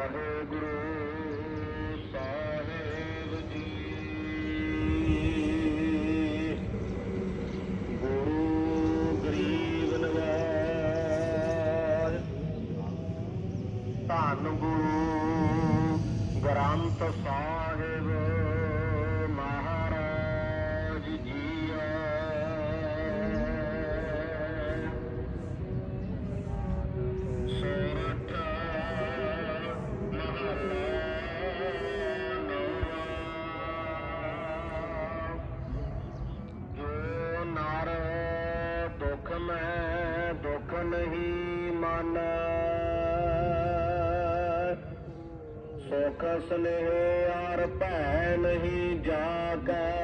ਵਾਹਿਗੁਰੂ ਮਾਨੈ ਸੁਖ ਸਨੇਹ ਅਰ ਭੈ ਨਹੀਂ ਜਾਗੈ। ਕੰਚਨ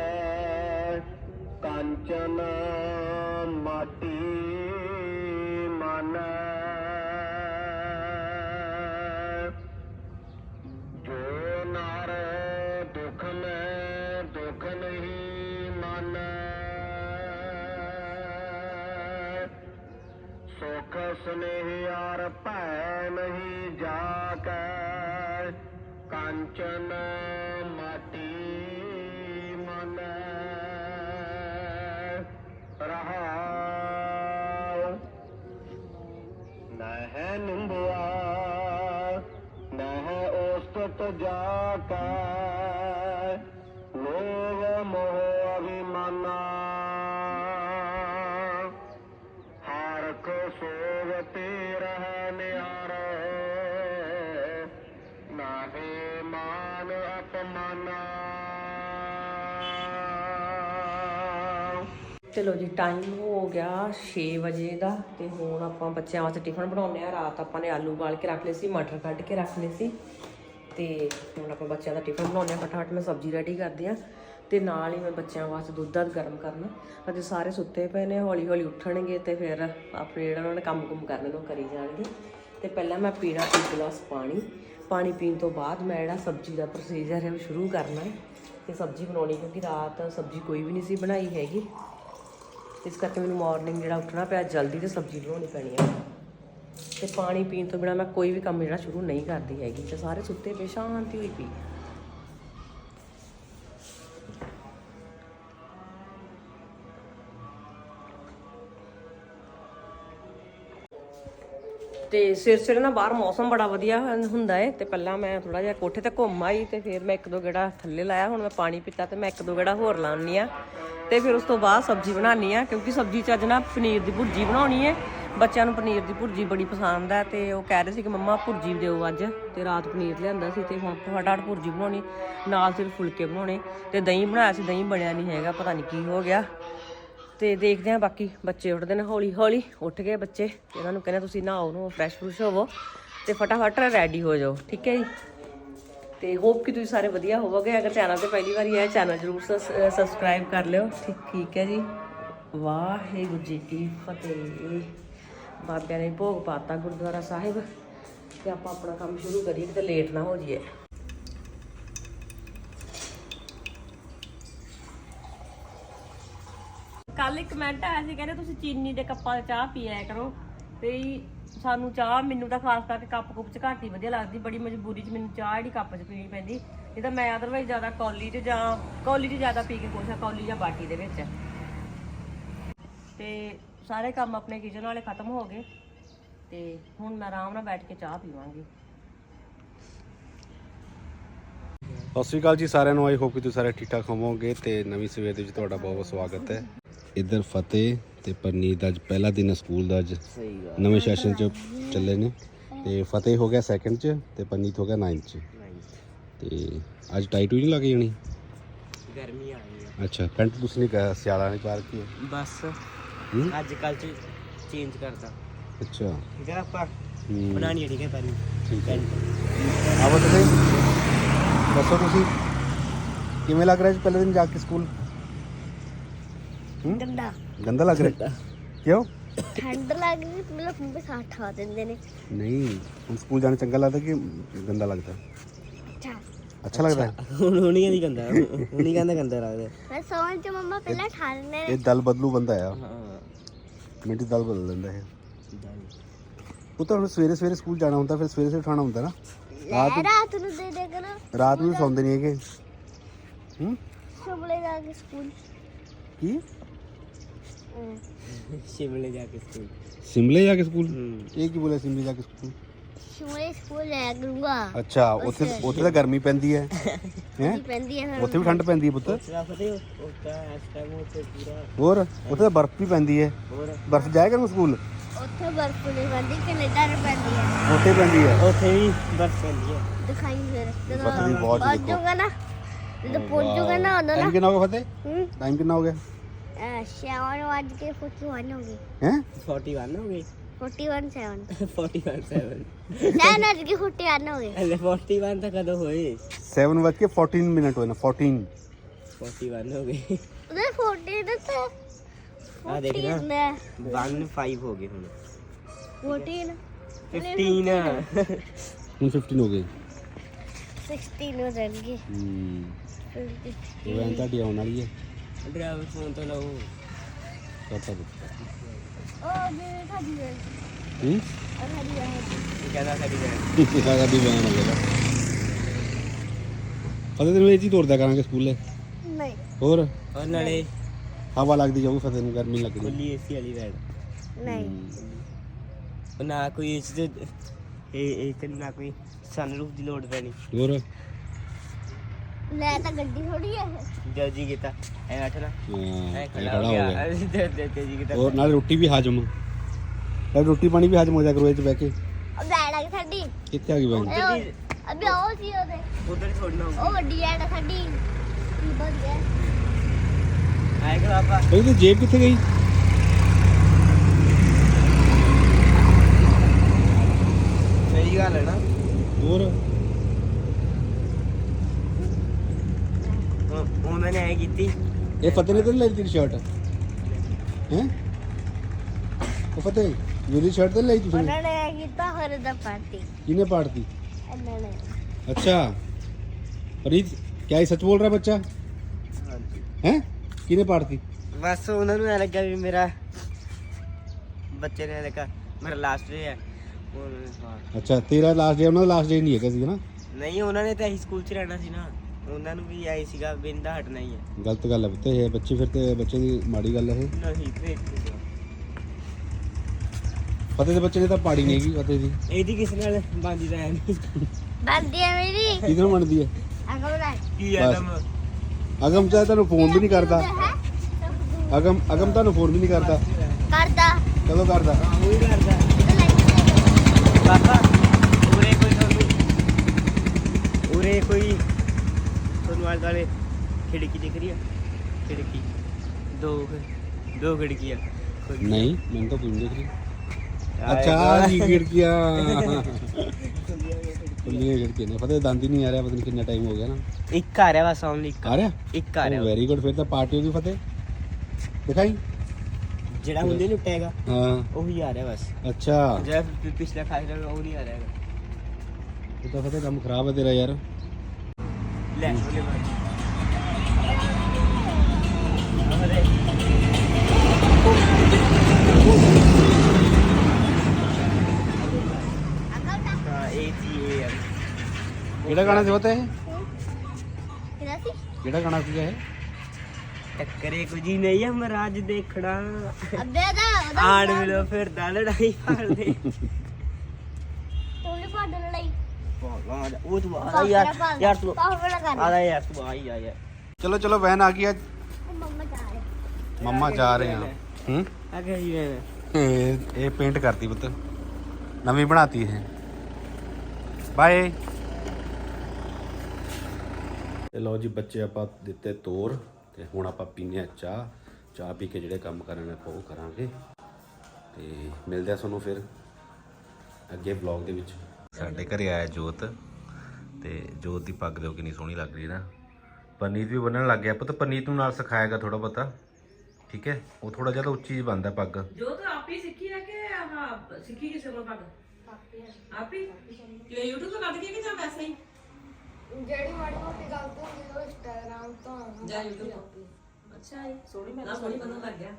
ਜਾ ਕੈ ਲੋਭ ਮੋਹ ਅਭਿਮਾਨਾ ਹਰਖ ਸੋਵਤੇ ਰਹਿ ਨਿਆਰੇ ਨਾਹੇ ਮਾਨ ਅਪਮਾਨਾ ਚਲੋ ਜੀ ਟਾਈਮ ਹੋ ਗਿਆ 6 ਵਜੇ ਦਾ ਤੇ ਹੁਣ ਆਪਾਂ ਬੱਚਿਆਂ ਵਾਸਤੇ ਟਿਫਨ ਬਣਾਉਂਦੇ ਆ ਰਾਤ ਆਪਾਂ ਨੇ ਆਲੂ ਬਾਲ ਕੇ ਰੱਖ ਲਏ ਸੀ, ਮਟਰ ਕੱਢ ਕੇ ਰੱਖ ਲਏ ਸੀ। ਤੇ ਹੁਣ ਆਪਾਂ ਬੱਚਿਆਂ ਦਾ ਟਿਫਨ ਬਣਾਉਂਦੇ ਆ ਫਟਾਫਟ, ਮੈਂ ਸਬਜ਼ੀ ਰੈਡੀ ਕਰਦੀ ਆ ਤੇ ਨਾਲ ਹੀ ਮੈਂ ਬੱਚਿਆਂ ਵਾਸਤੇ ਦੁੱਧ ਦੱਧ ਗਰਮ ਕਰਨਾ। ਅਜੇ ਸਾਰੇ ਸੁੱਤੇ ਪਏ ਨੇ ਹੌਲੀ ਹੌਲੀ ਉੱਠਣਗੇ ਤੇ ਫਿਰ ਆਪਣੇ ਜਿਹੜਾ ਉਹਨਾਂ ਨੇ ਕੰਮ ਕੁਮ ਕਰਨੇ ਉਹ ਕਰੀ ਜਾਣਗੇ। ਤੇ ਪਹਿਲਾਂ ਮੈਂ ਪੀਣਾ ਇੱਕ ਗਲਾਸ ਪਾਣੀ। ਪਾਣੀ ਪੀਣ ਤੋਂ ਬਾਅਦ ਮੈਂ ਜਿਹੜਾ ਸਬਜ਼ੀ ਦਾ ਪ੍ਰੋਸੀਜਰ ਹੈ ਉਹ ਸ਼ੁਰੂ ਕਰਨਾ ਹੈ। ਤੇ ਸਬਜ਼ੀ ਬਣਾਉਣੀ ਕਿਉਂਕਿ ਰਾਤ ਸਬਜ਼ੀ ਕੋਈ ਵੀ ਨਹੀਂ ਸੀ ਬਣਾਈ ਹੈਗੀ। ਇਸ ਕਰਕੇ ਮੈਨੂੰ ਮਾਰਨਿੰਗ ਜਿਹੜਾ ਉੱਠਣਾ ਪਿਆ, ਜਲਦੀ ਤੇ ਸਬਜ਼ੀ ਬਣਾਉਣੀ ਪੈਣੀ ਹੈ। ਤੇ ਪਾਣੀ ਪੀਣ ਤੋਂ ਬਿਨਾ ਮੈਂ ਕੋਈ ਵੀ ਕੰਮ ਜਿਹੜਾ ਸ਼ੁਰੂ ਨਹੀਂ ਕਰਦੀ ਹੈਗੀ, ਤੇ ਸਾਰੇ ਸੁੱਤੇ ਪਏ, ਸ਼ਾਂਤੀ ਹੋਈ ਪਈ। ਤੇ ਸਿਰ ਸਿਰ ਨਾ ਬਾਹਰ ਮੌਸਮ ਬੜਾ ਵਧੀਆ ਹੁੰਦਾ ਏ, ਤੇ ਪਹਿਲਾਂ ਮੈਂ ਥੋੜਾ ਜਿਹਾ ਕੋਠੇ ਤੇ ਘੁੰਮ ਆਈ, ਤੇ ਫਿਰ ਮੈਂ ਇੱਕ ਦੋ ਗੇੜਾ ਥੱਲੇ ਲਾਇਆ, ਹੁਣ ਮੈਂ ਪਾਣੀ ਪੀਤਾ ਤੇ ਮੈਂ ਇੱਕ ਦੋ ਗੇੜਾ ਹੋਰ ਲਾਉਣੀ ਆ ਤੇ ਫਿਰ ਉਸ ਤੋਂ ਬਾਅਦ ਸਬਜ਼ੀ ਬਣਾਉਣੀ ਆ ਕਿਉਂਕਿ ਸਬਜ਼ੀ ਚ ਅੱਜ ਨਾ ਪਨੀਰ ਦੀ ਭੁਰਜੀ ਬਣਾਉਣੀ ਏ। ਬੱਚਿਆਂ ਨੂੰ ਪਨੀਰ ਦੀ ਭੁਰਜੀ ਬੜੀ ਪਸੰਦ ਹੈ ਤੇ ਉਹ ਕਹਿ ਰਹੇ ਸੀ ਕਿ ਮੰਮਾ ਭੁਰਜੀ ਦਿਓ ਅੱਜ ਤੇ ਰਾਤ ਪਨੀਰ ਲਿਆਂਦਾ ਸੀ ਤੇ ਹੁਣ ਫਟਾਫਟ ਭੁਰਜੀ ਬਣਾਉਣੀ, ਨਾਲ ਸਿਰਫ ਫੁਲਕੇ ਬਣਾਉਣੇ ਤੇ ਦਹੀਂ ਬਣਾਇਆ ਸੀ, ਦਹੀਂ ਬਣਿਆ ਨਹੀਂ ਹੈਗਾ, ਪਤਾ ਨਹੀਂ ਕੀ ਹੋ ਗਿਆ। ਤੇ ਦੇਖਦੇ ਆ ਬਾਕੀ ਬੱਚੇ ਉੱਠਦੇ ਨੇ, ਹੌਲੀ ਹੌਲੀ ਉੱਠ ਗਏ ਬੱਚੇ ਇਹਨਾਂ ਨੂੰ ਕਹਿੰਦੇ ਤੁਸੀਂ ਨਹਾਓ ਨੂੰ ਫਰੈਸ਼ ਫਰੂਸ਼ ਹੋਵੋ ਤੇ ਫਟਾਫਟ ਰੈਡੀ ਹੋ ਜਾਓ, ਠੀਕ ਹੈ ਜੀ? ਤੇ ਹੋਪ ਕਿ ਤੁਸੀਂ ਸਾਰੇ ਵਧੀਆ ਹੋਵੋਗੇ। ਅਗਰ ਚੈਨਲ ਤੇ ਪਹਿਲੀ ਵਾਰੀ ਆਏ, ਚੈਨਲ ਜਰੂਰ ਸਬਸਕ੍ਰਾਈਬ ਕਰ ਲਿਓ। ਠੀਕ ਠੀਕ ਹੈ ਜੀ। ਵਾਹਿਗੁਰੂ ਜੀ ਕੀ ਫਤਿਹ। ਬਾਬਿਆਂ ਨੇ ਭੋਗ ਪਾਤਾ ਗੁਰਦੁਆਰਾ ਸਾਹਿਬ ਤੇ ਆਪਾਂ ਆਪਣਾ ਕੰਮ ਸ਼ੁਰੂ ਕਰੀਏ, ਕਿਤੇ ਲੇਟ ਨਾ ਹੋ ਜਾਈਏ। ਕੱਲ ਇੱਕ ਕਮੈਂਟ ਆਇਆ ਸੀ, ਕਹਿੰਦੇ ਤੁਸੀਂ ਚੀਨੀ ਦੇ ਕੱਪਾਂ 'ਚ ਚਾਹ ਪੀਆ ਕਰੋ। ਤੇ ਸਾਨੂੰ ਚਾਹ ਮੈਨੂੰ ਤਾਂ ਖਾਸ ਕਰਕੇ ਕੱਪ ਕੁੱਪ 'ਚ ਘੱਟ ਹੀ ਵਧੀਆ ਲੱਗਦੀ, ਬੜੀ ਮਜਬੂਰੀ 'ਚ ਮੈਨੂੰ ਚਾਹ ਜਿਹੜੀ ਕੱਪ 'ਚ ਪੀਣੀ ਪੈਂਦੀ। ਇਹ ਤਾਂ ਮੈਂ ਅਦਰਵਾਈਜ਼ ਜ਼ਿਆਦਾ ਕੌਲੀ 'ਚ ਜਾਂ, ਕੌਲੀ 'ਚ ਜ਼ਿਆਦਾ ਪੀ ਕੇ ਕੋਸ਼ਾ ਕੌਲੀ ਜਾਂ ਬਾਟੀ ਦੇ ਵਿੱਚ। ਤੇ ਸਾਰੇ ਕੰਮ ਆਪਣੇ ਕਿਚਨ ਵਾਲੇ ਖਤਮ ਹੋ ਗਏ ਤੇ ਹੁਣ ਮੈਂ ਆਰਾਮ ਨਾਲ ਬੈਠ ਕੇ ਚਾਹ ਪੀਵਾਂਗੀ। ਸਤਿ ਸ਼੍ਰੀ ਅਕਾਲ ਜੀ ਸਾਰਿਆਂ ਨੂੰ ਆਈ ਹੋਪ ਕਿ ਤੁਸੀਂ ਸਾਰੇ ਠੀਕ ਠਾਕ ਹੋਵੋਗੇ ਤੇ ਨਵੀਂ ਸਵੇਰ ਦੇ ਵਿੱਚ ਤੁਹਾਡਾ ਬਹੁਤ ਬਹੁਤ ਸਵਾਗਤ ਹੈ। ਇੱਧਰ ਫਤਿਹ ਤੇ ਪਰਨੀਤ ਦਾ ਅੱਜ ਪਹਿਲਾ ਦਿਨ ਹੈ ਸਕੂਲ ਦਾ ਅੱਜ। ਸਹੀ ਗੱਲ ਨਵੇਂ ਸੈਸ਼ਨ ਚ ਚੱਲੇ ਨੇ। ਤੇ ਫਤਿਹ ਹੋ ਗਿਆ ਸੈਕੰਡ ਚ ਤੇ ਪਰਨੀਤ ਹੋ ਗਿਆ 9th ਚ। ਤੇ ਅੱਜ ਟਾਈਟ ਵੀ ਨਹੀਂ ਲੱਗ ਜਾਣੀ ਗਰਮੀ ਆ ਗਈ ਆ। ਅੱਛਾ ਪੈਂਟ ਤੁਸੀਂ ਨਹੀਂ ਕਿਹਾ ਸਿਆਲਾ ਨਹੀਂ ਪਾ ਰੱਖੀ ਹੈ ਬਸ। ਹੂੰ? ਅੱਜ ਕੱਲ ਚ ਚੇਂਜ ਕਰਦਾ ਅੱਛਾ ਠੀਕ ਹੈ ਆਪਾਂ ਹੂੰ, ਬਣਾਣੀ ਹੈ ਠੀਕ ਹੈ ਪੈਰੀ ਠੀਕ ਹੈ ਆਵੋ ਤੁਸੀਂ ਦੱਸੋ ਤੁਸੀਂ ਕਿਵੇਂ ਲੱਗ ਰਿਹਾ ਜੀ ਪਹਿਲੇ ਦਿਨ ਜਾ ਕੇ ਸਕੂਲ ਹੂੰ? ਗੰਦਾ ਗੰਦਾ ਲੱਗ ਰਿਹਾ ਕਿਉਂ ਠੰਡ ਲੱਗ ਗਈ ਮਤਲਬ ਮੰਮੀ ਸਾਥ ਠਾ ਦਿੰਦੇ ਨੇ ਨਹੀਂ ਹੁਣ ਸਕੂਲ ਜਾਣਾ ਚੰਗਾ ਲੱਗਦਾ ਕਿ ਗੰਦਾ ਲੱਗਦਾ ਅੱਛਾ ਅੱਛਾ ਲੱਗਦਾ ਹੈ? ਹੁਣ ਹੁਣੀ ਕਹਿੰਦੀ ਗੰਦਾ ਹੁਣੀ ਕਹਿੰਦਾ ਗੰਦਾ ਲੱਗਦਾ। ਮੈਂ ਸੌਣ ਚ ਮੰਮਾ ਪਹਿਲਾਂ ਠਾ ਦਿੰਦੇ ਨੇ। ਇਹ ਦਲ ਬਦਲੂ ਬੰਦਾ ਆ। ਹਾਂ। ਮਿੰਟ ਦਲ ਬਦਲ ਦਿੰਦਾ ਹੈ ਉਹ ਤਾਂ ਹੁਣ ਸਵੇਰੇ ਸਵੇਰੇ ਸਕੂਲ ਜਾਣਾ ਹੁੰਦਾ ਫਿਰ ਸਵੇਰੇ ਸਵੇਰੇ ਉਠਾਉਣਾ ਹੁੰਦਾ ਨਾ। ਲੈ ਰਾਤ ਨੂੰ ਦੇ ਦੇ ਕਰੋ। ਰਾਤ ਨੂੰ ਸੌਂਦੇ ਨਹੀਂ ਹੈਗੇ। ਹੂੰ? ਸ਼ੁਭਲੇ ਜਾ ਕੇ ਸਕੂਲ। ਕੀ? ਸ਼ਿਮਲੇ ਜਾ ਕੇ ਸਕੂਲ। ਸਿਮਲੇ ਜਾ ਕੇ ਸਕੂਲ? ਇਹ ਕੀ ਬੋਲਿਆ ਸਿਮਲੇ ਜਾ ਕੇ ਸਕੂਲ? ਸ਼ੁਭਲੇ ਸਕੂਲ ਲੈ ਕਰੂੰਗਾ ਅੱਛਾ ਉੱਥੇ ਉੱਥੇ ਤਾਂ ਗਰਮੀ ਪੈਂਦੀ ਹੈ ਹੈ ਕੀ ਪੈਂਦੀ ਹੈ ਉੱਥੇ ਵੀ ਠੰਡ ਪੈਂਦੀ ਹੈ ਪੁੱਤ ਉਸਰਾ ਫਤੇ ਉਹ ਤਾਂ ਇਸ ਟਾਈਮ ਉੱਥੇ ਪੂਰਾ ਹੋਰ ਉੱਥੇ ਤਾਂ ਬਰਫ਼ ਵੀ ਪੈਂਦੀ ਹੈ ਹੋਰ ਬਰਫ਼ ਜਾਏਗਾ ਨੂੰ ਸਕੂਲ ਉੱਥੇ ਬਰਫ਼ ਨਹੀਂ ਪੈਂਦੀ ਕੈਨੇਡਾ ਨੂੰ ਪੈਂਦੀ ਹੈ ਉੱਥੇ ਪੈਂਦੀ ਹੈ ਉੱਥੇ ਵੀ ਬਰਫ਼ ਪੈਂਦੀ ਹੈ ਦਿਖਾਈ ਫਿਰ ਜਦੋਂ ਬਰਫ਼ ਵੀ ਬਹੁਤ ਪਹੁੰਚ ਦੇਖੋ। ਜਾਊਗਾ ਨਾ ਜਦੋਂ ਪਹੁੰਚ ਜਾਊਗਾ ਨਾ ਉਹਨਾਂ ਟਾਈਮ ਨਾ ਕਿੰਨਾ ਹੋ ਗਿਆ ਫਤਿਹ ਹੂੰ ਟਾਈਮ ਕਿੰਨਾ ਹੋ ਗਿਆ ਸ਼ਾਵਰ ਵੱਜ ਕੇ 41 ਹੋ ਗਈ ਹੈ 41 ਹੋ ਗਈ 41 7 41 7 ਸੈਨ ਵੱਜ ਕੇ 41 ਹੋ ਗਈ ਅਲੇ 41 ਤਾਂ ਕਦੋਂ ਹੋਏ 7 ਵਜ ਕੇ 14 ਮਿੰਟ ਹੋਏ ਨਾ 14 41 ਹੋ ਗਏ ਉਹਦੇ 40 ਨਾ ਤੇ ਆ ਦੇਖ ਨਾ 14 ਨੇ 15 ਹੋ ਗਏ ਹੁਣ 14 15 ਹੁਣ 15 ਹੋ ਗਏ 16 ਹੋ ਜਾਣਗੇ ਹੂੰ 20 ਇਹ ਵੈਨ ਤੁਹਾਡੀ ਆਉਣ ਵਾਲੀ ਹੈ ਡਰਾਈਵਰ ਫੋਨ ਤੋਂ ਹੂੰ ਉਹ ਖਾਦੀ ਹੈ ਇਹ ਕਹਿੰਦਾ ਸਾਡੀ ਜਾਨ ਆ ਗੱਡੀ ਵੈਨ ਹੋ ਗਿਆ ਫਤਿਹ ਤੈਨੂੰ ਇਹ ਚੀਜ਼ ਤੋਰਦਾ ਕਰਾਂਗੇ ਸਕੂਲੇ? ਨਹੀਂ। ਹੋਰ? ਔਰ ਨਾਲੇ? ਹਵਾ ਲੱਗਦੀ ਜਾਊ ਫਤਿਹ ਨੂੰ ਗਰਮੀ ਲੱਗਦੀ। ਖੁੱਲੀ ਏਸੀ ਵਾਲੀ ਵੈਨ ਨਹੀਂ। ਨਾ ਕੋਈ ਇਸ ਦੇ ਇਹ ਇਹ ਤੇ ਨਾ ਕੋਈ ਸਨਰੂਫ ਦੀ ਲੋਡ ਪੈਣੀ। ਹੋਰ? ਲੈ ਤਾਂ ਗੱਡੀ ਥੋੜੀ ਹੈ ਜਦ ਜੀ ਕੀਤਾ। ਐ ਬੈਠ ਨਾ। ਹਾਂ ਐ ਇਹ ਖੜਾ ਖੜਾ ਹੋ ਗਿਆ। ਗਿਆ। ਦੇ ਦੇ ਤੇ ਜੀ ਕੀਤਾ। ਹੋਰ ਨਾਲ ਰੋਟੀ ਵੀ ਹਾਜਮ। ਨਾਲ ਰੋਟੀ ਪਾਣੀ ਵੀ ਹਾਜਮ ਹੋ ਜਾ ਕਰੋ ਇਹ ਚ ਬਹਿ ਕੇ। ਉਹ ਬੈੜ ਆ ਗਈ ਸਾਡੀ। ਕਿੱਥੇ ਆ ਗਈ ਵੈਨ ਇਹ ਉਹ- ਅਬੇ ਉਹ ਸੀ ਉਹਦੇ। ਉਧਰ ਛੋੜਨਾ ਉਹ ਵੱਡੀ ਐਡ ਆ ਸਾਡੀ। ਕੀ ਬਣ ਗਿਆ? ਆਏਗਾ ਪਾਪਾ ਬਈ ਤੇ ਜੇਬ ਕਿੱਥੇ ਗਈ? ਸਹੀ ਗੱਲ ਹੈ ਨਾ। ਹੋਰ? ਉਹਨਾਂ ਨੇ ਐ ਕੀਤੀ। ਇਹ ਫਤਿਹ ਨੇ ਤਾਂ ਨਹੀਂ ਲਈ ਤੇਰੀ ਸ਼ਰਟ ਹੈ? ਉਹ ਫਤਿਹ ਮੇਰੀ ਸ਼ਰਟ ਤਾਂ ਨਹੀਂ ਲਈ ਤੁਸੀਂ? ਉਹਨਾਂ ਨੇ ਐ ਕੀਤਾ ਹੋਰ ਦਾ ਪਾਰਟੀ। ਕਿਹਨੇ ਪਾੜਤੀ ਉਹਨਾਂ ਨੇ। ਅੱਛਾ। ਪ੍ਰੀਤ ਕਿਆ ਇਹ ਸੱਚ ਬੋਲ ਰਿਹਾ ਬੱਚਾ? ਹੈ? ਕਿਹਨੇ ਪਾੜਤੀ ਬਸ ਉਹਨਾਂ ਨੂੰ ਐ ਲੱਗਾ ਵੀ ਮੇਰਾ ਬੱਚੇ ਨੇ ਲੱਗਾ ਮੇਰਾ ਲਾਸਟ ਡੇ ਹੈ। ਉਹਨਾਂ ਨੇ ਪਾੜ- ਅੱਛਾ ਤੇਰਾ ਲਾਸਟ ਡੇ ਉਹਨਾਂ ਦਾ ਲਾਸਟ ਡੇ ਨਹੀਂ ਹੈਗਾ ਸੀ ਨਾ? ਨਹੀਂ ਉਹਨਾਂ ਨੇ ਤਾਂ ਅਸੀਂ ਸਕੂਲ 'ਚ ਰਹਿਣਾ ਸੀ ਨਾ। ਉਹਨਾਂ ਨੂੰ ਵੀ ਆਈ ਸੀਗਾ ਬਿੰਦਾ ਹਟਣਾ ਹੀ ਹੈ। ਗਲਤ ਗੱਲ ਹੈ ਪੁੱਤ ਇਹ ਬੱਚੇ ਫਿਰ ਤੇ ਬੱਚੇ ਦੀ ਮਾੜੀ ਗੱਲ ਹੈ ਨਹੀਂ ਭੇਜ ਦੇਗਾ। ਫਤਿਹ ਦੇ ਬੱਚੇ ਦੀ ਤਾਂ ਪਾੜੀ ਨਹੀਂ ਹੈਗੀ ਫਤਿਹ ਦੀ। ਇਹਦੀ ਕਿਸ ਨਾਲ ਬਾਂਦੀ ਦਾ ਹੈ ਬੰਦੀ ਹੈ ਮੇਰੀ। ਕਿਹਦੇ ਨਾਲ ਹੈ? ਅਗਮ ਦਾ। ਕੀ ਆਦਮ? ਅਗਮ ਚਾਹੇ ਤੁਹਾਨੂੰ ਫੋਨ ਵੀ ਨਹੀਂ ਕਰਦਾ। ਅਗਮ ਅਗਮ ਤੁਹਾਨੂੰ ਫੋਨ ਵੀ ਨਹੀਂ ਕਰਦਾ। ਕਰਦਾ। ਕਦੋਂ ਕਰਦਾ। ਬਾਬਾ ਉਰੇ ਕੋਈ ਉਰੇ ਕੋਈ ਤੁਹਾਨੂੰ ਆਲੇ ਦੁਆਲੇ ਖਿੜਕੀ ਦਿਖ ਰਹੀ ਆ? ਖਿੜਕੀ। ਦੋ ਦੋ ਖਿੜਕੀਆਂ। ਨਹੀਂ ਮੈਨੂੰ ਤਾਂ ਕੋਈ ਨਹੀਂ ਦਿਖ ਰਹੀ। ਅੱਛਾ ਜੀ ਖਿੜਕੀਆਂ। ਖੁੱਲੀਆਂ ਖਿੜਕੀਆਂ ਨੇ। ਫਤਿਹ ਦੰਦ ਹੀ ਨਹੀਂ ਆ ਰਿਹਾ ਪਤਾ ਨਹੀਂ ਕਿੰਨਾ ਟਾਈਮ ਹੋ ਗਿਆ ਨਾ। ਇੱਕ ਆ ਰਿਹਾ ਬਸ ਓਨਲੀ ਇੱਕ। ਆ ਰਿਹਾ? ਇੱਕ ਆ ਰਿਹਾ। ਵੈਰੀ ਗੁੱਡ ਫਿਰ ਤਾਂ ਪਾਰਟੀ ਹੋ ਗਈ ਫਤਿਹ। ਦਿਖਾਈ। ਜਿਹੜਾ ਹੁੰਦੇ ਨੂੰ ਟੈਗਾ ਹਾਂ। ਉਹੀ ਆ ਰਿਹਾ ਬਸ। ਅੱਛਾ। ਜਿਹੜਾ ਪਿਛਲਾ ਖਾਸ ਉਹ ਨਹੀਂ ਆ ਰਿਹਾ ਇਹ ਤਾਂ ਫਤਿਹ ਕੰਮ ਖਰਾਬ ਹੈ ਤੇਰਾ ਯਾਰ। ਲੈ ਹਾਂ ਐਮ ਕਿਹੜਾ ਗਾਣਾ ਸੀ ਫਤਿਹ ਕਿਹਦਾ ਸੀ? ਕਿਹੜਾ ਗਾਣਾ ਸੀ ਇਹ? ਟੱਕਰੇ ਕੁਝ ਹੀ ਨਹੀਂ ਮਹਾਰਾਜ ਦੇਖਣਾ। ਅੱਬੇ ਦਾ ਆਣ ਮਿਲੋ ਫਿਰਦਾ ਲੜਾਈ ਪਾਲਦੇ ਤੂੰ ਪੜ ਲੜਾਈ ਉਹ ਤੂੰ ਆ ਯਾਰ ਯਾਰ ਤੂੰ ਪਾਵਰ ਕਰ ਯਾਰ ਤੂੰ ਆ ਹੀ ਆ ਯਾਰ ਚਲੋ ਚਲੋ ਵੈਨ ਆ ਗਈ ਅੱਜ ਮੰਮਾ ਜਾ ਰਹੇ ਮੰਮਾ ਜਾ ਰਹੇ ਹਾਂ ਹੂੰ ਆ ਗਈ ਵੇ ਇਹ ਇਹ ਪੇਂਟ ਕਰਤੀ ਪੁੱਤ ਨਵੀਂ ਬਣਾਤੀ ਇਹ ਬਾਏ ਤੇ ਲਓ ਜੀ ਬੱਚੇ, ਆਪਾਂ ਦਿੱਤੇ ਤੋਰ ਤੇ ਹੁਣ ਆਪਾਂ ਪੀਨੇ ਆ ਚਾਹ। ਚਾਹ ਪੀ ਕੇ ਜਿਹੜੇ ਕੰਮ ਕਰਨੇ ਆਪਾਂ ਉਹ ਕਰਾਂਗੇ। ਤੇ ਮਿਲਦੇ ਆ ਤੁਹਾਨੂੰ ਫਿਰ ਅੱਗੇ ਵਲੌਗ ਦੇ ਵਿੱਚ। ਸਾਡੇ ਘਰੇ ਆਇਆ ਜੋਤ ਤੇ ਜੋਤ ਦੀ ਪੱਗ ਦੇਖੋ ਕਿੰਨੀ ਸੋਹਣੀ ਲੱਗ ਰਹੀ ਹੈ ਨਾ। ਪਰਨੀਤ ਵੀ ਬੰਨਣ ਲੱਗ ਗਿਆ। ਪੁੱਤ ਪਰਨੀਤ ਨੂੰ ਨਾਲ ਸਿਖਾਏਗਾ ਥੋੜਾ ਬਹੁਤਾ। ਠੀਕ ਹੈ? ਉਹ ਥੋੜਾ ਜਿਹਾ ਤਾਂ ਉੱਚੀ ਬੰਦਾ ਪੱਗ। ਜੋ ਤਾਂ ਆਪ ਹੀ ਸਿੱਖੀ ਹੈ ਕਿ ਆਹ ਸਿੱਖੀ ਕਿਸੇ ਕੋਲ ਪੱਗ? ਆਪ ਹੀ ਕਿ YouTube ਤੋਂ ਕੱਢ ਕੇ ਕਿ ਜਾਂ ਵੈਸੇ ਹੀ? ਜਿਹੜੀ ਮਾੜੀ ਮੋਟੀ ਗੱਲ ਤੋਂ ਉਹ ਇੰਸਟਾਗ੍ਰਾਮ ਤੋਂ ਜਾਂ YouTube ਤੋਂ? ਅੱਛਾ ਹੈ ਸੋਹਣੀ ਮੈਂ ਸੋਹਣੀ ਬੰਨਣ ਲੱਗ ਗਿਆ।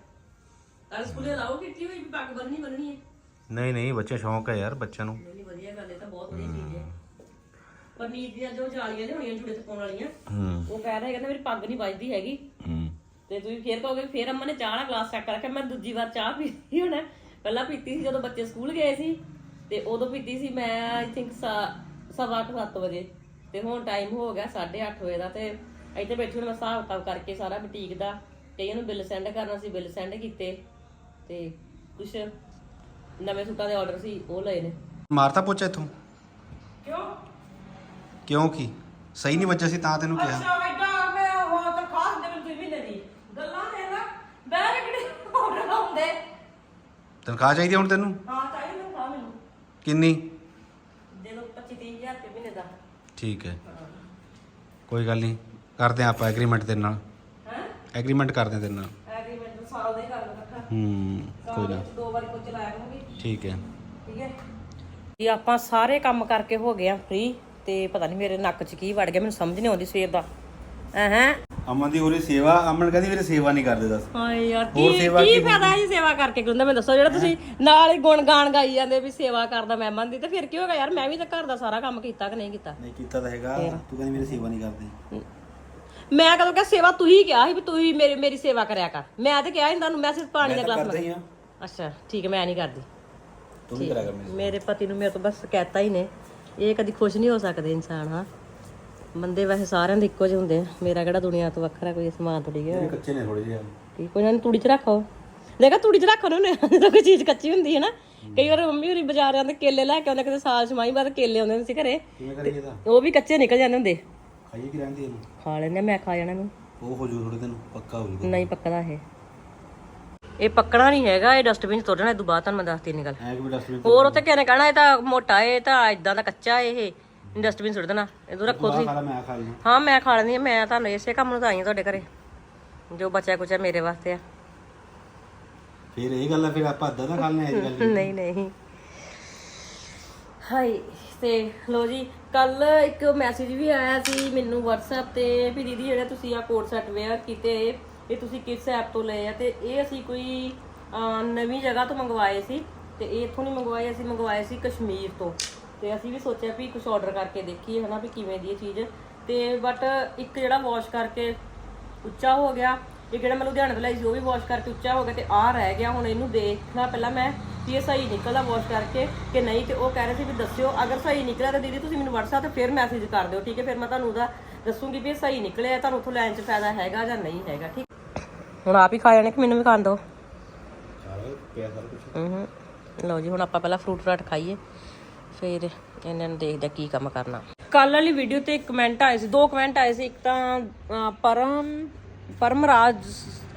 ਤਾਂ ਸਕੂਲੇ ਲਾਓ ਕੀਤੀ ਹੋਈ ਵੀ ਪੱਗ ਬੰਨਣੀ ਬੰਨਣੀ ਹੈ। ਨਹੀਂ ਨਹੀਂ ਬੱਚੇ ਸ਼ੌਂਕ ਹੈ ਯਾਰ ਬੱਚਿਆਂ ਨੂੰ। ਨਹੀਂ ਵਧੀਆ ਗੱਲ ਹੈ ਤਾਂ ਬਹੁਤ ਵਧੀਆ ਚੀਜ਼ ਹੈ। ਪਰਨੀਤ ਦੀਆਂ ਜੋ ਜਾਲੀਆਂ ਲਿਆਉਣੀਆਂ ਜੁੜੇ ਤੇ ਪਾਉਣ ਵਾਲੀਆਂ ਹੂੰ। ਉਹ ਕਹਿ ਰਿਹਾ ਕਹਿੰਦਾ ਮੇਰੀ ਪੱਗ ਨਹੀਂ ਵੱਜਦੀ ਹੈਗੀ। ਹੂੰ। ਤੇ ਤੁਸੀਂ ਫੇਰ ਕਹੋਗੇ ਫੇਰ ਅੰਮਾ ਨੇ ਚਾਹ ਵਾਲਾ ਗਲਾਸ ਚੱਕ ਰੱਖਿਆ ਮੈਂ ਦੂਜੀ ਵਾਰ ਚਾਹ ਪੀਤੀ ਹੁਣ। ਪਹਿਲਾਂ ਪੀਤੀ ਸੀ ਜਦੋਂ ਬੱਚੇ ਸਕੂਲ ਗਏ ਸੀ ਤੇ ਉਦੋਂ ਪੀਤੀ ਸੀ ਮੈਂ ਆਈ ਥਿੰਕ ਸਵਾ ਵਜੇ। ਤੇ ਹੁਣ ਟਾਈਮ ਹੋ ਗਿਆ 8:30 ਵਜੇ ਦਾ ਤੇ ਇੱਥੇ ਬੈਠੀ ਹੁਣ ਮੈਂ ਹਿਸਾਬ ਕਿਤਾਬ ਕਰਕੇ ਸਾਰਾ ਬੁਟੀਕ ਦਾ ਕਈਆਂ ਨੂੰ ਬਿੱਲ ਸੈਂਡ ਕਰਨਾ ਸੀ ਬਿੱਲ ਸੈਂਡ ਕੀਤੇ। ਤੇ ਕੁਝ ਨਵੇਂ ਸੂਟਾਂ ਦੇ ਆਰਡਰ ਸੀ ਉਹ ਲਏ ਨੇ। ਮਾਰਤਾ ਪੋਚਾ ਇਥੋਂ? ਕਿਉਂ? ਕਿਉਂ ਕੀ? ਸਹੀ ਨਹੀਂ ਵੱਜਿਆ ਸੀ ਤਾਂ ਤੈਨੂੰ ਕਿਹਾ। ਅੱਛਾ ਐਡਾ ਮੈਂ ਉਹ ਤਾਂ ਖਾਸ ਦੇ ਮੈਨੂੰ ਮਹੀਨੇ ਦੀ। ਗੱਲਾਂ ਨੇ ਨਾ ਬੈਗ ਕਿਹੜੇ ਆਰਡਰ ਹੁੰਦੇ ਤਨਖਾਹ ਚਾਹੀਦੀ ਹੁਣ ਤੈਨੂੰ? ਹਾਂ ਚਾਹੀਦੀ ਮੈਨੂੰ ਖਾ ਮੈਨੂੰ। ਕਿੰਨੀ? ਦੇ ਦੋ 25 30000 ਰੁਪਏ ਮਹੀਨੇ ਦਾ। ਠੀਕ ਹੈ। ਕੋਈ ਗੱਲ ਨਹੀਂ ਕਰਦੇ ਹਾਂ ਆਪਾਂ ਐਗਰੀਮੈਂਟ ਤੇਰੇ ਨਾਲ। ਹੈ? ਐਗਰੀਮੈਂਟ ਕਰਦੇ ਹਾਂ ਤੇਰੇ ਨਾਲ। ਐਗਰੀਮੈਂਟ ਸਾਲ ਦਾ ਹੀ ਕਰ ਲਓ ਇਕੱਠਾ। ਹੂੰ ਕੋਈ ਨਾ। ਦੋ ਵਾਰੀ ਠੀਕ ਹੈ। ਠੀਕ ਹੈ। ਜੀ ਆਪਾਂ ਸਾਰੇ ਕੰਮ ਕਰਕੇ ਹੋ ਗਏ ਆ ਫ੍ਰੀ ਤੇ ਪਤਾ ਨਹੀਂ ਮੇਰੇ ਨੱਕ 'ਚ ਕੀ ਵੜ ਗਿਆ ਮੈਨੂੰ ਸਮਝ ਨਹੀਂ ਆਉਂਦੀ ਸਵੇਰ ਦਾ। ਹੈ ਅਮਨ ਦੀ ਉਰੇ ਸੇਵਾ ਅਮਨ ਕਹਿੰਦੀ ਮੇਰੇ ਸੇਵਾ ਨਹੀਂ ਕਰਦੇ ਦੱਸ। ਹਾਏ ਯਾਰ ਕੀ ਫਾਇਦਾ ਹੈ ਜੀ ਸੇਵਾ ਕਰਕੇ ਕਹਿੰਦਾ ਮੈਨੂੰ ਦੱਸੋ ਜਿਹੜਾ ਤੁਸੀਂ ਨਾਲ ਹੀ ਗੁਣ ਗਾਣ ਗਾਈ ਜਾਂਦੇ ਵੀ ਸੇਵਾ ਕਰਦਾ ਮਹਿਮਾਨ ਦੀ ਤੇ ਫਿਰ ਕੀ ਹੋਗਾ ਯਾਰ? ਮੈਂ ਵੀ ਤਾਂ ਘਰ ਦਾ ਸਾਰਾ ਕੰਮ ਕੀਤਾ ਕਿ ਨਹੀਂ ਕੀਤਾ? ਨਹੀਂ ਕੀਤਾ ਤਾਂ ਹੈਗਾ। ਤੂੰ ਕਹਿੰਦੀ ਮੇਰੀ ਸੇਵਾ ਨਹੀਂ ਕਰਦੀ। ਮੈਂ ਕਦੋਂ ਕਿਹਾ ਸੇਵਾ ਤੂੰ ਹੀ ਕਿਹਾ ਸੀ ਵੀ ਤੂੰ ਹੀ ਮੇਰੀ ਮੇਰੀ ਸੇਵਾ ਕਰਿਆ ਕਰ। ਮੈਂ ਤੇ ਕਿਹਾ ਸੀ ਤੁਹਾਨੂੰ ਮੈਂ ਸਿਰਫ ਪਾਣੀ ਦਾ ਗਲਾਸ ਕਰਦਾ ਹੀ ਆ। ਅੱਛਾ ਠੀਕ ਹੈ ਮੈਂ ਨਹੀਂ ਕਰਦੀ। ਤੂੰ ਵੀ ਕਰਿਆ ਕਰ ਮੇਰੀ ਮੇਰੇ ਪਤੀ ਨੂੰ ਮੇਰੇ ਤੋਂ ਬਸ ਕਹਿਤਾ ਹੀ ਨੇ ਇਹ ਕਦੀ ਖੁਸ਼ ਨਹੀਂ ਹੋ ਸਕਦੇ ਇਨਸਾਨ ਹਾਂ। ਬੰਦੇ ਵੈਸੇ ਸਾਰਿਆਂ ਦੇ ਇੱਕੋ ਜਿਹੇ ਹੁੰਦੇ ਆ। ਮੇਰਾ ਕਿਹੜਾ ਦੁਨੀਆ ਤੋਂ ਵੱਖਰਾ ਕੋਈ ਸਮਾਨ ਥੋੜੀ ਗਿਆ ਇਹ ਕੱਚੇ ਨੇ ਥੋੜੇ ਜਿਹੇ। ਕੀ ਕੋਈ ਨਾ ਤੂੜੀ 'ਚ ਰੱਖੋ। ਦੇਖਾ ਤੂੜੀ 'ਚ ਰੱਖੋ ਨੇ ਜਦੋਂ ਕੋਈ ਚੀਜ਼ ਕੱਚੀ ਹੁੰਦੀ ਹੈ ਨਾ ਕਈ ਵਾਰ ਮੰਮੀ ਹੋਰੀ ਬਾਜ਼ਾਰ ਜਾਂਦੇ ਕੇਲੇ ਲੈ ਕੇ ਆਉਂਦੇ ਕਿਤੇ ਸਾਲ ਛਮਾਈ ਬਾਅਦ ਕੇਲੇ ਆਉਂਦੇ ਹੁੰਦੇ ਸੀ ਘਰੇ। ਕਿਵੇਂ ਕਰੀਏ ਤਾਂ? ਉਹ ਵੀ ਕੱਚੇ ਨਿਕਲ ਜਾਂਦੇ ਹੁੰਦੇ। ਖਾਈਏ ਕਿ ਰਹਿੰਦੀ ਇਹਨੂੰ? ਖਾ ਲੈਂਦੇ ਆ, ਮੈਂ ਖਾ ਜਾਣਾ ਨੂੰ ਉਹ ਹੋ ਜੂ ਥੋੜੇ ਤੈਨੂੰ ਪੱਕਾ ਹੋ ਜੂ ਨਹੀਂ ਪੱਕਦਾ ਇਹ। ਇਹ ਪੱਕਣਾ ਨਹੀਂ ਹੈਗਾ ਇਹ ਡਸਟਬਿਨ 'ਚ ਤੁਰ ਜਾਣਾ ਇਹ ਤੋਂ ਬਾਅਦ ਤੁਹਾਨੂੰ ਮੈਂ ਦੱਸਦੀ ਨਹੀਂ ਗੱਲ। ਐ ਕਿ ਵੀ ਡਸਟਬਿਨ ਹੋਰ ਉੱਥੇ ਕਿਹਨੇ ਕਹਿਣਾ ਇਹ ਤਾਂ ਮੋਟਾ ਇਹ ਤਾਂ ਇਦਾਂ ਦਾ ਕੱਚਾ ਇਹ। ਡਸਟਬਿਨ ਸੁੱਟ ਦੇਣਾ ਇਹਦੋਂ ਰੱਖੋ ਤੁਸੀਂ। ਮੈਂ ਖਾ ਲਈ ਹਾਂ ਮੈਂ ਖਾ ਲੈਂਦੀ ਹਾਂ ਮੈਂ ਤੁਹਾਨੂੰ ਇਸੇ ਕੰਮ ਨੂੰ ਤਾਂ ਆਈ ਹਾਂ ਤੁਹਾਡੇ ਘਰੇ। ਜੋ ਬਚਿਆ ਕੁਚਿਆ ਮੇਰੇ ਵਾਸਤੇ ਆ। ਫਿਰ ਇਹ ਗੱਲ ਆ ਫਿਰ ਆਪਾਂ ਅੱਧਾ ਤਾਂ ਖਾ ਲੈਣੇ ਅੱਜ ਕੱਲ ਨਹੀਂ ਨਹੀਂ। ਹਾਈ ਤੇ ਲੋ ਜੀ ਕੱਲ ਇੱਕ ਮੈਸੇਜ ਵੀ ਆਇਆ ਸੀ ਮੈਨੂੰ WhatsApp ਤੇ ਵੀ ਦੀਦੀ ਜਿਹੜਾ ਤੁਸੀਂ ਆ ਕੋਟ ਸੈੱਟ ਵੇਅਰ ਕੀਤੇ ਇਹ ਇਹ ਤੁਸੀਂ ਕਿਸ ਐਪ ਤੋਂ ਲਏ ਆ ਤੇ ਇਹ ਅਸੀਂ ਕੋਈ ਨਵੀਂ ਜਗ੍ਹਾ ਤੋਂ ਮੰਗਵਾਏ ਸੀ ਤੇ ਇਹ ਇੱਥੋਂ ਨਹੀਂ ਮੰਗਵਾਏ, ਅਸੀਂ ਮੰਗਵਾਏ ਸੀ ਕਸ਼ਮੀਰ ਤੋਂ। ਤੇ ਅਸੀਂ ਵੀ ਸੋਚਿਆ ਵੀ ਕੁਝ ਆਰਡਰ ਕਰਕੇ ਦੇਖੀਏ ਹਨਾ ਵੀ ਕਿਵੇਂ ਦੀ ਇਹ ਚੀਜ਼। ਤੇ ਬਟ ਇੱਕ ਜਿਹੜਾ ਵਾਸ਼ ਕਰਕੇ ਉੱਚਾ ਹੋ ਗਿਆ, ਇਹ ਜਿਹੜਾ ਮੈਂ ਲੁਧਿਆਣੇ ਤੋਂ ਲਈ ਸੀ ਉਹ ਵੀ ਵਾਸ਼ ਕਰਕੇ ਉੱਚਾ ਹੋ ਗਿਆ ਤੇ ਆਹ ਰਹਿ ਗਿਆ, ਹੁਣ ਇਹਨੂੰ ਦੇਖਣਾ ਪਹਿਲਾਂ ਮੈਂ ਵੀ ਇਹ ਸਹੀ ਨਿਕਲਦਾ ਵਾਸ਼ ਕਰਕੇ ਕਿ ਨਹੀਂ ਤੇ ਉਹ ਕਹਿ ਰਹੇ ਸੀ ਵੀ ਦੱਸਿਓ, ਅਗਰ ਸਹੀ ਨਿਕਲਿਆ ਤਾਂ ਦੀਦੀ ਤੁਸੀਂ ਮੈਨੂੰ WhatsApp ਤੇ ਫਿਰ ਮੈਸੇਜ ਕਰ ਦਿਓ, ਠੀਕ ਹੈ? ਫਿਰ ਮੈਂ ਤੁਹਾਨੂੰ ਉਹਦਾ ਦੱਸੂਗੀ ਵੀ ਇਹ ਸਹੀ ਨਿਕਲਿਆ ਤੁਹਾਨੂੰ ਉੱਥੋਂ ਲੈਣ 'ਚ ਫਾਇਦਾ ਹੈਗਾ ਜਾਂ ਨਹੀਂ ਹੈਗਾ, ਠੀਕ ਹੁਣ ਆਪ ਹੀ ਖਾ ਜਾਣੇ ਕਿ ਮੈਨੂੰ ਵੀ ਖਾਣ ਦਿਓ ਕੁਝ ਹੂੰ ਲਓ ਜੀ ਹੁਣ ਆਪਾਂ ਪਹਿਲਾਂ ਫਰੂਟ ਫਰਾਟ ਖਾਈਏ ਫਿਰ ਇਹਨਾਂ ਨੂੰ ਦੇਖਦੇ ਕੀ ਕੰਮ ਕਰਨਾ। ਕੱਲ ਵਾਲੀ ਵੀਡੀਓ ਤੇ ਕਮੈਂਟ ਆਏ ਸੀ ਦੋ ਕਮੈਂਟ ਆਏ ਸੀ ਇੱਕ ਤਾਂ ਪਰਮ ਪਰਮਰਾਜ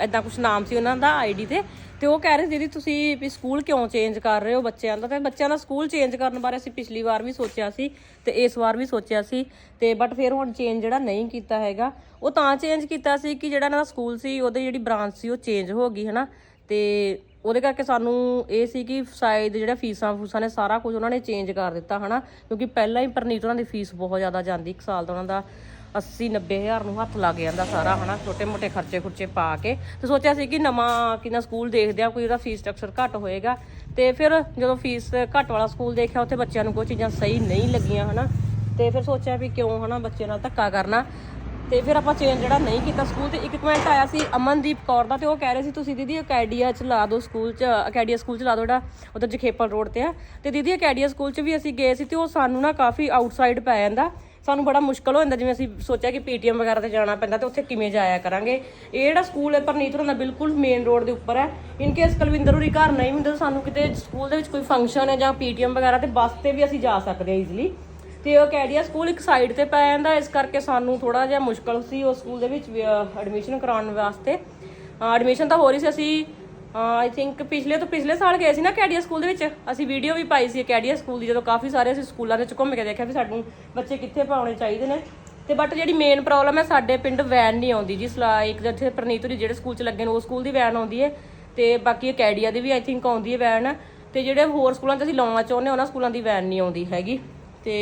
ਐਦਾਂ ਕੁਝ ਨਾਮ ਸੀ ਉਹਨਾਂ ਦਾ ਆਈਡੀ ਤੇ। ਤੇ ਉਹ ਕਹਿ ਰਹੇ ਸੀ, ਦੀਦੀ, ਤੁਸੀਂ ਵੀ ਸਕੂਲ ਕਿਉਂ ਚੇਂਜ ਕਰ ਰਹੇ ਹੋ ਬੱਚਿਆਂ ਦਾ? ਤੇ ਬੱਚਿਆਂ ਦਾ ਸਕੂਲ ਚੇਂਜ ਕਰਨ ਬਾਰੇ ਅਸੀਂ ਪਿਛਲੀ ਵਾਰ ਵੀ ਸੋਚਿਆ ਸੀ ਤੇ ਇਸ ਵਾਰ ਵੀ ਸੋਚਿਆ ਸੀ। ਤੇ ਬਟ ਫਿਰ ਹੁਣ ਚੇਂਜ ਜਿਹੜਾ ਨਹੀਂ ਕੀਤਾ ਹੈਗਾ। ਉਹ ਤਾਂ ਚੇਂਜ ਕੀਤਾ ਸੀ ਕਿ ਜਿਹੜਾ ਇਹਨਾਂ ਦਾ ਸਕੂਲ ਸੀ, ਉਹਦੀ ਜਿਹੜੀ ਬ੍ਰਾਂਚ ਸੀ, ਉਹ ਚੇਂਜ ਹੋ ਗਈ, ਹਨਾ? ਤੇ ਉਹਦੇ ਕਰਕੇ ਸਾਨੂੰ ਇਹ ਸੀ ਕਿ ਸ਼ਾਇਦ ਜਿਹੜਾ ਫੀਸਾਂ ਫੂਸਾਂ ਨੇ ਸਾਰਾ ਕੁਝ ਉਹਨਾਂ ਨੇ ਚੇਂਜ ਕਰ ਦਿੱਤਾ, ਹਨਾ? ਕਿਉਂਕਿ ਪਹਿਲਾਂ ਹੀ ਪਰਨੀਤ ਉਹਨਾਂ ਦੀ ਫੀਸ ਬਹੁਤ ਜ਼ਿਆਦਾ ਜਾਂਦੀ, ਇੱਕ ਸਾਲ ਦਾ ਉਹਨਾਂ ਦਾ। 80 90 ਹਜ਼ਾਰ ਨੂੰ ਹੱਥ ਲੱਗ ਜਾਂਦਾ ਸਾਰਾ, ਹਨਾ? ਛੋਟੇ ਮੋਟੇ ਖਰਚੇ ਖੁਰਚੇ ਪਾ ਕੇ। ਤੇ ਸੋਚਿਆ ਸੀ ਕਿ ਨਵਾਂ ਕਿੰਨਾ ਸਕੂਲ ਦੇਖਦੇ ਆ, ਕੋਈ ਉਹਦਾ ਫੀਸ ਸਟਰਕਚਰ ਘੱਟ ਹੋਏਗਾ। ਤੇ ਫਿਰ ਜਦੋਂ ਫੀਸ ਘੱਟ ਵਾਲਾ ਸਕੂਲ ਦੇਖਿਆ, ਉੱਥੇ ਬੱਚਿਆਂ ਨੂੰ ਕੋਈ ਚੀਜ਼ਾਂ ਸਹੀ ਨਹੀਂ ਲੱਗੀਆਂ, ਹਨਾ? ਤੇ ਫਿਰ ਸੋਚਿਆ ਵੀ ਕਿਉਂ, ਹਨਾ ਬੱਚੇ ਨਾਲ ਧੱਕਾ ਕਰਨਾ। ਤੇ ਫਿਰ ਆਪਾਂ ਚੇਂਜ ਜਿਹੜਾ ਨਹੀਂ ਕੀਤਾ ਸਕੂਲ, ਤੇ ਇੱਕ ਕਮੈਂਟ ਆਇਆ ਸੀ ਅਮਨਦੀਪ ਕੌਰ ਦਾ, ਤੇ ਉਹ ਕਹਿ ਰਹੇ ਸੀ, ਤੁਸੀਂ ਦੀਦੀ ਅਕੈਡੀਆ ਚ ਲਾ ਦਿਓ ਸਕੂਲ ਚ, ਅਕੈਡੀਆ ਸਕੂਲ ਚ ਲਾ ਦਿਓ ਜਿਹੜਾ ਉਧਰ ਜਖੇਪਲ ਰੋਡ ਤੇ ਆ। ਤੇ ਦੀਦੀ ਅਕੈਡੀਆ ਸਕੂਲ ਚ ਵੀ ਅਸੀਂ ਗਏ ਸੀ, ਤੇ ਉਹ ਸਾਨੂੰ ਨਾ ਕਾਫੀ ਆਊਟਸਾਈਡ ਪੈ ਜਾਂਦਾ। ਸਾਨੂੰ ਬੜਾ ਮੁਸ਼ਕਲ ਹੋ ਜਾਂਦਾ, ਜਿਵੇਂ ਅਸੀਂ ਸੋਚਿਆ ਕਿ ਪੀਟੀਐਮ ਵਗੈਰਾ ਤੇ ਜਾਣਾ ਪੈਂਦਾ ਤੇ ਉੱਥੇ ਕਿਵੇਂ ਜਾਇਆ ਕਰਾਂਗੇ। ਇਹ ਜਿਹੜਾ ਸਕੂਲ ਹੈ ਪਰਨੀਤ ਹੋਰਾਂ ਦਾ ਬਿਲਕੁਲ ਮੇਨ ਰੋਡ ਦੇ ਉੱਪਰ ਹੈ। ਇਨ ਕੇਸ ਕੁਲਵਿੰਦਰ ਹੋਰੀ ਘਰ ਨਹੀਂ ਹੁੰਦੇ ਸਾਨੂੰ ਕਿਤੇ ਸਕੂਲ ਦੇ ਵਿੱਚ ਕੋਈ ਫੰਕਸ਼ਨ ਹੈ ਜਾਂ ਪੀਟੀਐਮ ਵਗੈਰਾ ਤੇ ਬੱਸ ਤੇ ਵੀ ਅਸੀਂ ਜਾ ਸਕਦੇ ਹਾਂ ਈਜ਼ੀਲੀ ਤੇ ਉਹ ਕੈਡੀਆ ਸਕੂਲ ਇੱਕ ਸਾਈਡ ਤੇ ਪੈ ਜਾਂਦਾ, ਇਸ ਕਰਕੇ ਸਾਨੂੰ ਥੋੜਾ ਜਿਹਾ ਮੁਸ਼ਕਲ ਸੀ ਉਸ ਸਕੂਲ ਦੇ ਵਿੱਚ ਐਡਮਿਸ਼ਨ ਕਰਾਉਣ ਵਾਸਤੇ। ਐਡਮਿਸ਼ਨ ਤਾਂ ਹੋ ਰਹੀ ਸੀ, ਅਸੀਂ ਆਈ ਥਿੰਕ ਪਿਛਲੇ ਤੋਂ ਪਿਛਲੇ ਸਾਲ ਗਏ ਸੀ ਨਾ ਕੈਡੀਆ ਸਕੂਲ ਦੇ ਵਿੱਚ। ਅਸੀਂ ਵੀਡੀਓ ਵੀ ਪਾਈ ਸੀ ਕੈਡੀਆ ਸਕੂਲ ਦੀ, ਜਦੋਂ ਕਾਫੀ ਸਾਰੇ ਅਸੀਂ ਸਕੂਲਾਂ ਦੇ ਵਿੱਚ ਘੁੰਮ ਕੇ ਦੇਖਿਆ ਵੀ ਸਾਨੂੰ ਬੱਚੇ ਕਿੱਥੇ ਪਾਉਣੇ ਚਾਹੀਦੇ ਨੇ। ਤੇ ਬਟ ਜਿਹੜੀ ਮੇਨ ਪ੍ਰੋਬਲਮ ਹੈ, ਸਾਡੇ ਪਿੰਡ ਵੈਨ ਨਹੀਂ ਆਉਂਦੀ ਜੀ। ਸਲਾ, ਇੱਕ ਜਿੱਥੇ ਪ੍ਰਨੀਤ ਹੋਰੀ ਜਿਹੜੇ ਸਕੂਲ 'ਚ ਲੱਗੇ ਨੇ, ਉਹ ਸਕੂਲ ਦੀ ਵੈਨ ਆਉਂਦੀ ਹੈ। ਤੇ ਬਾਕੀ ਅਕੈਡੀਆ ਦੀ ਵੀ ਆਈ ਥਿੰਕ ਆਉਂਦੀ ਹੈ ਵੈਨ ਤੇ ਜਿਹੜੇ ਹੋਰ ਸਕੂਲਾਂ 'ਚ ਅਸੀਂ ਲਾਉਣਾ ਚਾਹੁੰਦੇ ਉਹਨਾਂ ਸਕੂਲਾਂ ਦੀ ਵੈਨ ਨਹੀਂ ਆਉਂਦੀ ਹੈਗੀ। ਤੇ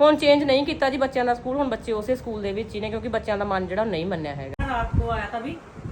ਹੁਣ ਚੇਂਜ ਨਹੀਂ ਕੀਤਾ ਜੀ ਬੱਚਿਆਂ ਦਾ ਸਕੂਲ, ਹੁਣ ਬੱਚੇ ਉਸੇ ਸਕੂਲ ਦੇ ਵਿੱਚ ਹੀ ਨੇ, ਕਿਉਂਕਿ ਬੱਚਿਆਂ ਦਾ ਮਨ ਜਿਹੜਾ ਨਹੀਂ ਮੰਨਿਆ ਹੈਗਾ। ਰਾਤ ਕੋ ਆਇਆ ਤਾਂ ਵੀ।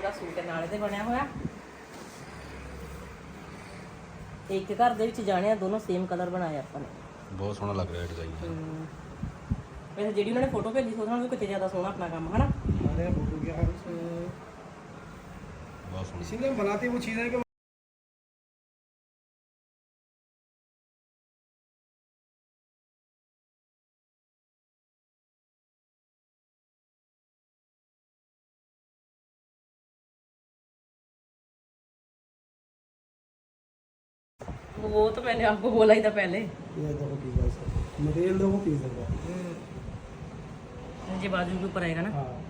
ਪੂਰਾ ਸੂਟ ਦੇ ਨਾਲ ਇਹਦੇ ਬਣਿਆ ਹੋਇਆ ਇੱਕ ਘਰ ਦੇ ਵਿੱਚ ਜਾਣੇ ਆ ਦੋਨੋਂ ਸੇਮ ਕਲਰ ਬਣਾਏ ਆਪਾਂ ਨੇ ਬਹੁਤ ਸੋਹਣਾ ਲੱਗ ਰਿਹਾ ਡਿਜ਼ਾਈਨ ਹਮ। ਵੈਸੇ ਜਿਹੜੀ ਉਹਨਾਂ ਨੇ ਫੋਟੋ ਭੇਜੀ ਸੀ ਉਹਦੇ ਨਾਲੋਂ ਵੀ ਕਿਤੇ ਜ਼ਿਆਦਾ ਸੋਹਣਾ ਆਪਣਾ ਕੰਮ ਹਨਾ हमारे यहाँ फोटो क्या है ਹਮ। ਬਹੁਤ ਸੋਹਣਾ इसीलिए हम बनाते हैं वो चीज़ें कि वो तो मैंने आपको बोला ही था पहले ये देखो पीस है सर मटेरियल देखो पीस है ये बाजू के ऊपर आएगा ना हाँ